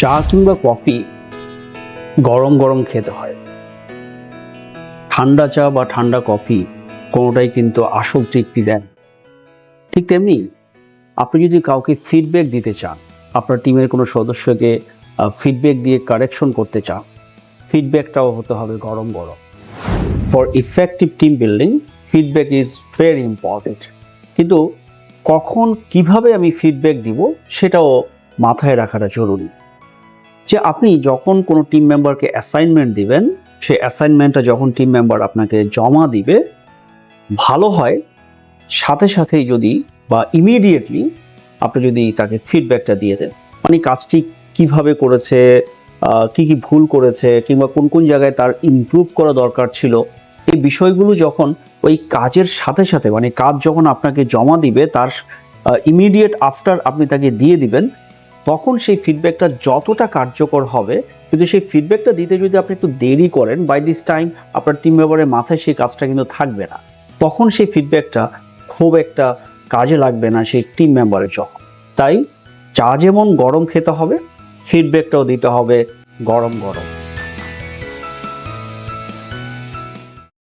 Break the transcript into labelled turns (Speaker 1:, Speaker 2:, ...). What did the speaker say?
Speaker 1: চা কিংবা কফি গরম গরম খেতে হয়। ঠান্ডা চা বা ঠান্ডা কফি কোনোটাই কিন্তু আসল তৃপ্তি দেন ঠিক তেমনি আপনি যদি কাউকে ফিডব্যাক দিতে চান, আপনার টিমের কোনো সদস্যকে ফিডব্যাক দিয়ে কারেকশন করতে চান ফিডব্যাকটাও হতে হবে গরম গরম। For effective team building feedback is very important কিন্তু কখন কীভাবে আমি ফিডব্যাক দিব, সেটাও মাথায় রাখাটা জরুরি। যে আপনি যখন কোনো টিম মেম্বারকে অ্যাসাইনমেন্ট দিবেন, সেই অ্যাসাইনমেন্টটা যখন টিম মেম্বার আপনাকে জমা দিবে, ভালো হয়, সাথে সাথেই যদি বা ইমিডিয়েটলি আপনি যদি তাকে ফিডব্যাকটা দিয়ে দেন। মানে কাজটি কীভাবে করেছে কি কি ভুল করেছে, কিংবা কোন কোন জায়গায় তার ইমপ্রুভ করা দরকার ছিল, এই বিষয়গুলো যখন ওই কাজের সাথে সাথে মানে কাজ যখন আপনাকে জমা দিবে, তার ইমিডিয়েট আফটার আপনি তাকে দিয়ে দিবেন তখন সেই ফিডব্যাকটা যতটা কার্যকর হবে, কিন্তু সেই ফিডব্যাকটা দিতে যদি আপনি একটু দেরি করেন বাই দিস টাইম আপনার টিম মেম্বারের মাথায় সেই কাজটা কিন্তু থাকবে না। তখন সেই ফিডব্যাকটা খুব একটা কাজে লাগবে না সেই টিম মেম্বারের যখন তাই চা যেমন গরম খেতে হবে ফিডব্যাকটাও দিতে হবে গরম গরম।